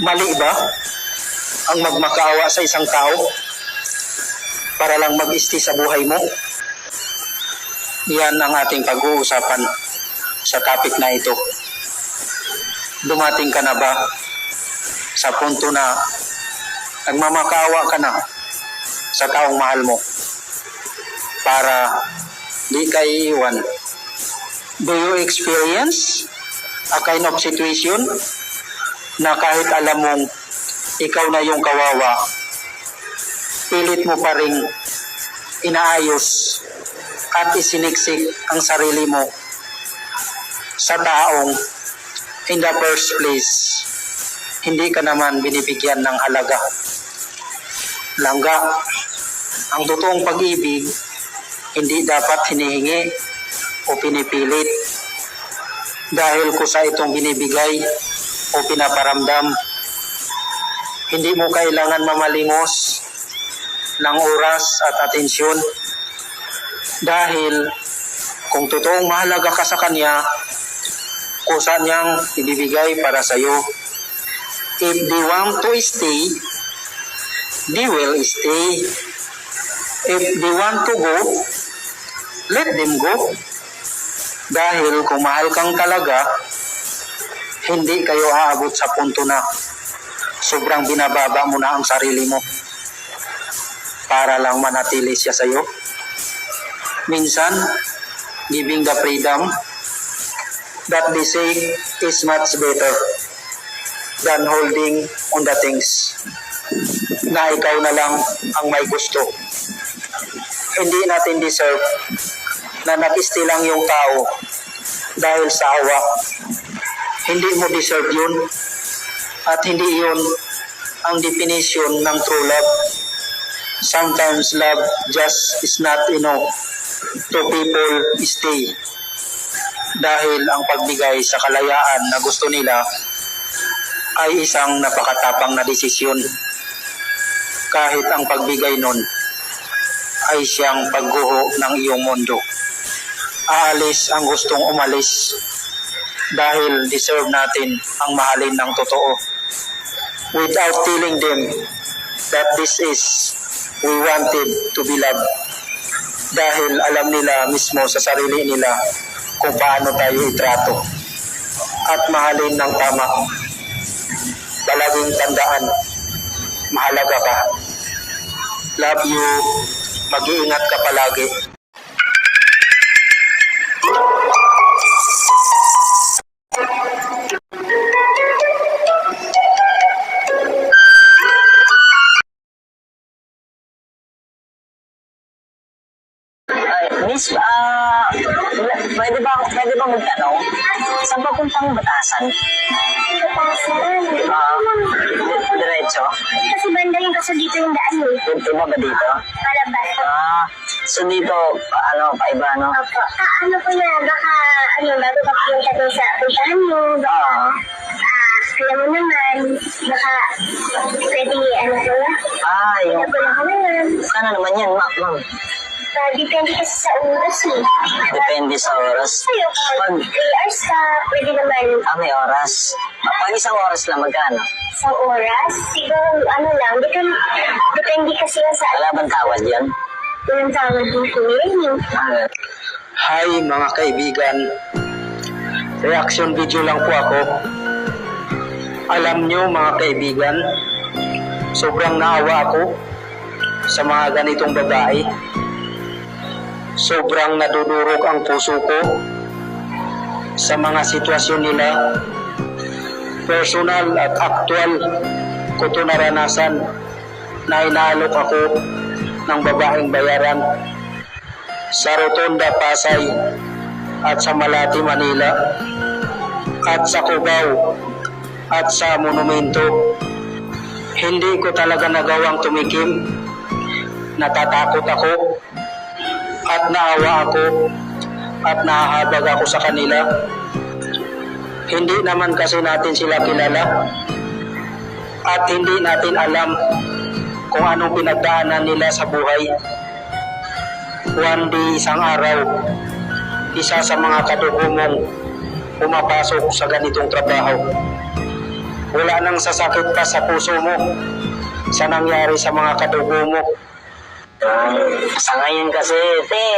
Mali ba ang magmakaawa sa isang tao para lang mag-isti sa buhay mo? Yan ang ating pag-uusapan sa topic na ito. Dumating ka na ba sa punto na nagmamakaawa ka na sa taong mahal mo para di ka iiwan? Do you experience a kind of situation na kahit alam mong ikaw na yung kawawa, pilit mo pa rin inaayos at isiniksik ang sarili mo sa taong in the first place hindi ka naman binibigyan ng halaga. Langga, ang totoong pag-ibig hindi dapat hinihingi o pinipilit dahil kusa itong binibigay o pinaparamdam. Hindi mo kailangan mamalimos ng oras at atensyon dahil kung totoong mahalaga ka sa Kanya, kusa niyang ibibigay para sa iyo. If they want to stay, they will stay. If they want to go, let them go. Dahil kung mahal kang talaga, hindi kayo aabot sa punto na sobrang binababa mo na ang sarili mo para lang manatili siya sa iyo. Minsan, giving the freedom that they say is much better than holding on the things na ikaw na lang ang may gusto. Hindi natin deserve na nag-stay lang yung tao dahil sa awa. Hindi mo deserve yun at hindi yun ang definition ng true love. Sometimes love just is not enough to people stay dahil ang pagbigay sa kalayaan na gusto nila ay isang napakatapang na desisyon. Kahit ang pagbigay nun ay siyang pagguho ng iyong mundo. Aalis ang gustong umalis dahil deserve natin ang mahalin ng totoo. Without telling them that this is we wanted to be loved. Dahil alam nila mismo sa sarili nila kung paano tayo itrato at mahalin ng tama. Palaging tandaan, mahalaga ka. Love you. Mag-iingat ka palagi. Pwede ba, pwede ba magtanong? Saan ba puntang batasan? Ah, di- diretso? Kasi banda yung kaso dito yung daan eh. Iba ba dito? Palabas. Ah, so dito, pa- ano, paiba, no? Opo. Ah, ano po na, baka, ano, bago ka pumunta dun sa puntahan mo, baka, Ah, alam mo naman, baka, pwede, ano na, ah, yung, ano ko lang naman. sana naman yan, ma Ah, depende kasi sa oras eh. Depende sa oras. Sa'yo, kung Pag, 3 hours ka, pwede naman ah, may oras. Pag isang oras lang, magkano? isang oras. Siguro, ano lang, depende, depende kasi yan sa, Wala bang tawad yan? yung tawag dito eh, yung Ah, Hi mga kaibigan. Reaction video lang po ako. Alam nyo mga kaibigan, sobrang naawa ako sa mga ganitong babae. Sobrang nadudurog ang puso ko sa mga sitwasyon nila. Personal at actual ko ito naranasan na inaalok ako ng babaeng bayaran sa Rotonda, Pasay at sa Malati, Manila at sa Cubao at sa Monumento. Hindi ko talaga nagawang tumikim. Natatakot ako at naawa ako at nahahabag ako sa kanila. Hindi naman kasi natin sila kilala at hindi natin alam kung anong pinagdaanan nila sa buhay one day, isang araw, isa sa mga kadugo mong pumapasok sa ganitong trabaho. Wala nang sasakit pa sa puso mo sa nangyari sa mga kadugo mo. Sa ngayon kasi, te,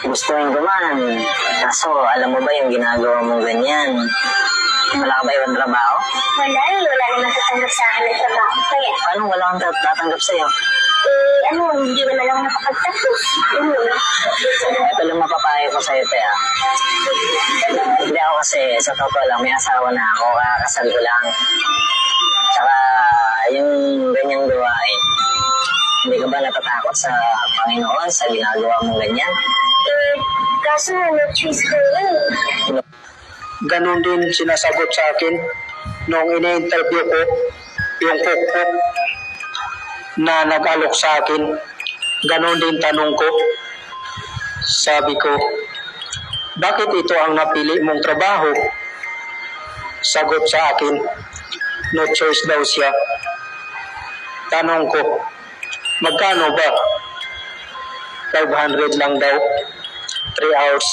gustuin ko man. Kaso, alam mo ba yung ginagawa mong ganyan? Wala ka ba ibang trabaho? Wala eh, wala naman tatanggap sa akin ng trabaho. Kaya, Paano wala kang tat- tatanggap sa'yo? eh, ano, hindi naman ako nakapagtapos. Yun yun. Ito lang mapapayo ko sa'yo, te, ah. Hindi ako kasi, sa totoo lang, may asawa na ako, kakasal ko lang. Tsaka, yung ganyang gawain, hindi ka ba natatakot sa Panginoon sa ginagawa mong ganyan? Eh, kaso, no choice ko yun. Ganon din sinasagot sa akin nung ini-interview ko yung kukuk na nag-alok sa akin. Ganon din tanong ko. Sabi ko, bakit ito ang napili mong trabaho? Sagot sa akin, no choice daw siya. Tanong ko, magkano ba? 500 lang daw. 3 hours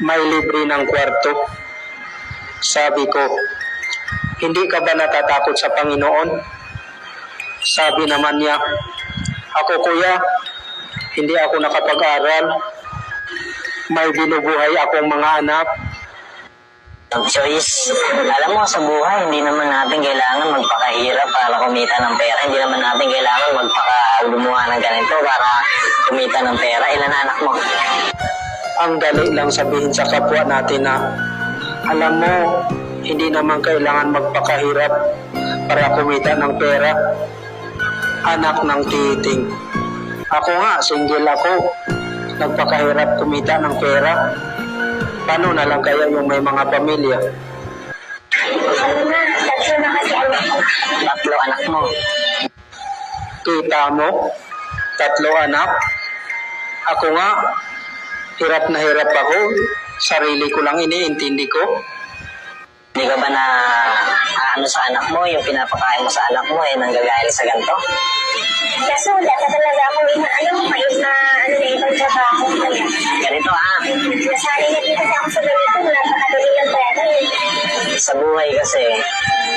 may libre ng kwarto. Sabi ko, hindi ka ba natatakot sa Panginoon? Sabi naman niya, ako kuya, hindi ako nakapag-aral. May binubuhay akong mga anak. Ang choice, alam mo, sa buhay, hindi naman natin kailangan magpakahirap para kumita ng pera. Hindi naman natin kailangan magpaka-gumawa ng ganito para kumita ng pera. Ilan anak mo? Ang dali lang sabihin sa kapwa natin na, alam mo, hindi naman kailangan magpakahirap para kumita ng pera. Anak ng titing. Ako nga, single ako. Nagpakahirap kumita ng pera. Paano na lang kaya yung may mga pamilya? Tatlo anak. Tatlo anak mo. Kita mo, tatlo anak. Ako nga, hirap na hirap ako. Sarili ko lang iniintindi ko. Hindi ka ba na ano sa anak mo, yung pinapakain mo sa anak mo, eh, nanggagaling sa ganito? Kaso, wala ka talaga ako inaano, may na, ano na ibang trabaho. Kaya, Ganito ah, nasali na din kasi ako sa ganito, napakadali ng pera eh. sa buhay kasi,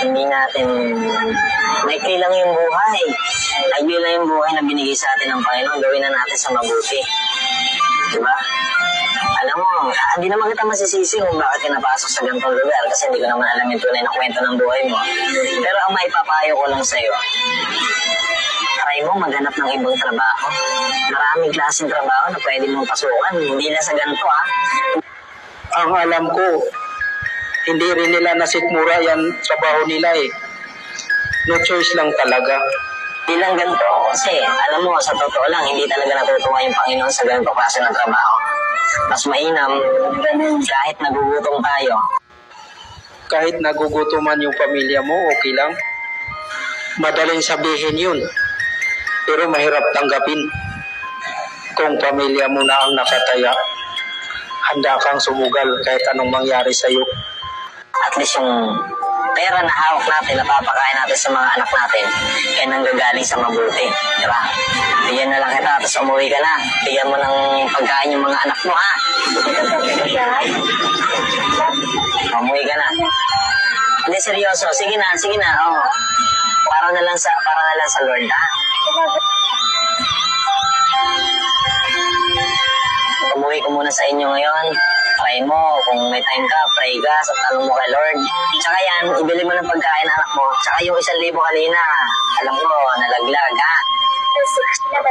hindi natin, maikli lang yung buhay. Maikli lang yung buhay na binigay sa atin ng Panginoon, gawin na natin sa mabuti. Diba? Alam mo, hindi naman kita masisisi kung bakit ka napasok sa ganitong lugar kasi hindi ko naman alam yung tunay na kwento ng buhay mo. Pero ang maipapayo ko lang sa'yo, try mo maghanap ng ibang trabaho. Maraming klaseng trabaho na pwede mong pasukan. Hindi na sa ganito ah. Ang alam ko, hindi rin nila nasikmura yan trabaho nila eh. No choice lang talaga. Hindi lang ganito kasi alam mo, sa totoo lang, hindi talaga natutuwa yung Panginoon sa ganito klase ng trabaho. Mas mainam, kahit nagugutom tayo, Kahit nagugutuman yung pamilya mo, okay lang. Madaling sabihin yun. Pero mahirap tanggapin. Kung pamilya mo na ang nakataya, handa kang sumugal kahit anong mangyari sa'yo. at least yung pera na hawak natin, napapakain natin sa mga anak natin, ay nanggagaling sa mabuti. Di ba? Bigyan na lang kita, tapos umuwi ka na. Bigyan mo ng pagkain yung mga anak mo, ha? Umuwi ka na. Hindi, seryoso. Sige na, sige na. Oh. Para na lang sa, para na lang sa Lord, ha? Umuwi ko muna sa inyo ngayon. Try mo, kung may time ka, pray ka, sa tanong mo kay Lord. Tsaka yan, ibili mo ng pagkain anak mo. Tsaka yung isang libo kanina, alam ko, nalaglag, ha?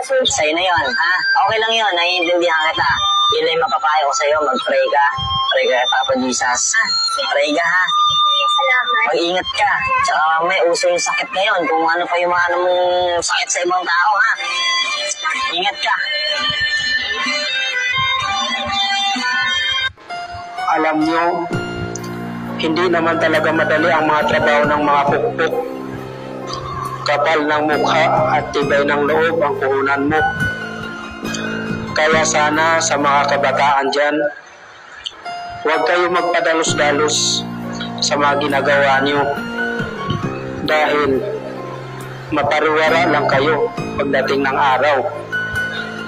Sa'yo na yon ha? Okay lang yon naiintindihan kita. Yun lang mapapayo ko sa'yo, mag-pray ka. Pray ka Papa Jesus. Pray ka, ha? Salamat. Mag-ingat ka. Tsaka may uso yung sakit ngayon. Kung ano pa yung mga ano mong sakit sa ibang tao, ha? Ingat ka. Alam nyo, hindi naman talaga madali ang mga trabaho ng mga kukpok. Kapal ng mukha at tibay ng loob ang puhunan mo. Kaya sana sa mga kabataan dyan, huwag kayo magpadalos-dalos sa mga ginagawa nyo. Dahil mapariwara lang kayo pagdating ng araw.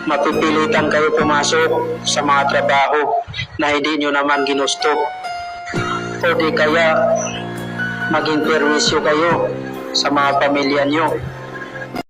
Mapipilitan kayo pumasok sa mga trabaho na hindi nyo naman ginusto. O di kaya maging perwisyo kayo sa mga pamilya nyo.